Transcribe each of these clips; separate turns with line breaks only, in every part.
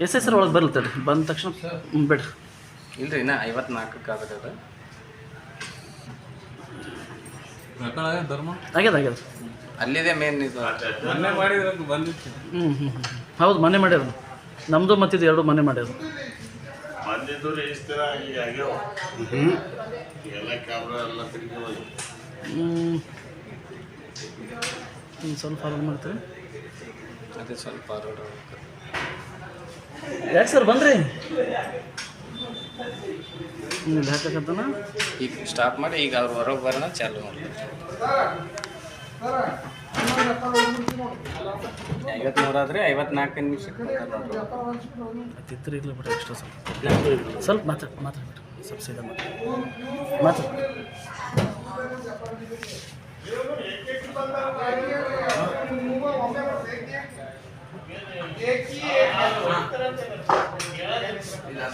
S S ಒಳಗೆ ಬರ್ಲತ್ತೇಳಿ ಬಂದ ತಕ್ಷಣ ಹ್ಞೂ ಬಿಡ್ರಿ.
ಇಲ್ರಿ ಇನ್ನ ಐವತ್ನಾಲ್ಕಕ್ಕೆ
ಧರ್ಮ?
ಆಗ್ಯದ ಆಗ್ಯದ.
ಅಲ್ಲಿದೆ ಮೇನ್ ಇದು.
ಹ್ಞೂ ಹ್ಞೂ ಹ್ಞೂ ಹೌದು ಮನೆ ಮಾಡ್ಯಾರ ನಮ್ಮದು ಮತ್ತಿದು ಎರಡು ಮನೆ ಮಾಡ್ಯಾರ ಹ್ಞೂ ಸ್ವಲ್ಪ ಫಾಲೋ ಮಾಡ್ತೀರಿ
ಅದೇ ಸ್ವಲ್ಪ
ಯಾಕೆ ಸರ್ ಬಂದ್ರಿ? ಹಾಕಕತ್ತಾನ
ಈಗ ಸ್ಟಾಪ್ ಮಾಡಿ ಈಗ ಅವ್ರು ಹೊರಗೆ ಬರೋಣ ಚಾಲು ಮಾಡಿ ಆದ್ರೆ ಐವತ್ನಾಲ್ಕು
ಅಷ್ಟೇ ಸ್ವಲ್ಪ. ಸ್ವಲ್ಪ ಮಾತಾಡಿ ಮಾತಾಡ್ಬಿಟ್ಟು ಸ್ವಲ್ಪ ಸೀದಾ ಮಾತಾಡಿ ಮಾತಾಡಿ
ನಿಂದ್ರ ನಿಂದ್ರ ಹಿಂದಕ್ಕೆ ತೋರ್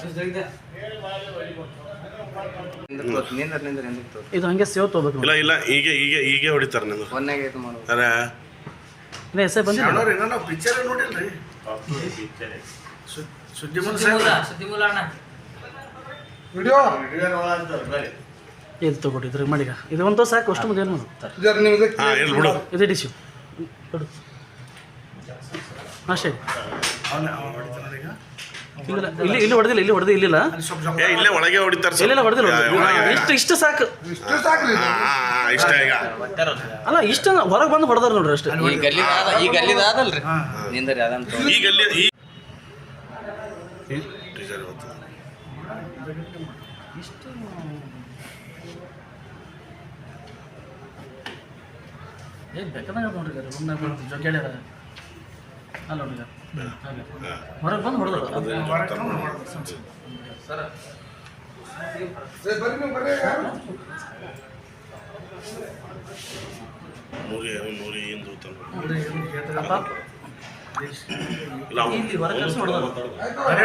ಇದು ಹಂಗೆ ಸೇವ್ ತಗೋಬೇಕು
ಇಲ್ಲ ಇಲ್ಲ ಈಗ ಈಗ ಈಗ ಹೊಡಿತಾರೆ ನಂದು.
ಒಂದಾಗೆ ಇದು ಮಾಡ್ಬೇಕು
ಅರೆ
ಎಸ್ ಐ ಬಂದಿಲ್ಲ?
ಏನೋ ಪಿಕ್ಚರ್ ನೋಡಿಲ್ರಿ ಸು- ಸುದ್ದಿ ಮೂಲ ಅಣ್ಣ ವಿಡಿಯೋ? ಒಳಗೆ
ಇದು ತಗೊಡಿ ಇದ್ರಾಗ ಮಾಡೀಗ ಇದು ಒಂದು ಸಾಕು ಅಷ್ಟು ಮುಂದೆ ಏನು ಮಾಡೋದು?
ಹಾ ಇಲ್ಲ ಬಿಡು.
ಇದೇ ಡಿಶ್ಯೂ ಬಿಡು ಅಷ್ಟೇ ಇಲ್ಲ ಇಲ್ಲಿ ಇಲ್ಲಿ ಹೊಡೆದಿಲ್ಲ ಇಲ್ಲಿ ಹೊಡೆದು ಇಲ್ಲಿಲ್ಲ.
ಏ ಇಲ್ಲೇ ಒಳಗೆ ಹೊಡಿತಾರೆ
ಇಲ್ಲೆಲ್ಲ ಹೊಡೆದಿಲ್ಲ. ಇಷ್ಟು ಇಷ್ಟು ಸಾಕು.
ಇಷ್ಟ ಈಗ.
ಅಲ್ಲ ಇಷ್ಟ ಹೊರಗೆ ಬಂದು ಹೊಡೆದಾರ ನೋಡ್ರಿ ಅಷ್ಟೇ.
ಈ ಗಲ್ಲಿದಾದ ಈ ಗಲ್ಲಿದಾದಲ್ರಿ ನಿಂದ್ರಿ ಅದಂತ.
ಈ ಈ ಟೀಚರ್ ಇವತ್ತು
ಇಷ್ಟು ಏನು ಬೇಕಾದಾಗ ನೋಡ್ರಿ ಜೊಗ್ಗಾಡ್ಯಾರ ಅಲ್ಲ ನೋಡ್ರಿ ಹೊರಗೆ ಬಂದು ಹೊಡೆದ್ರು
ಇಲ್ಲ
ಹೊರಗೆ ಹೊಡೆದ್ರು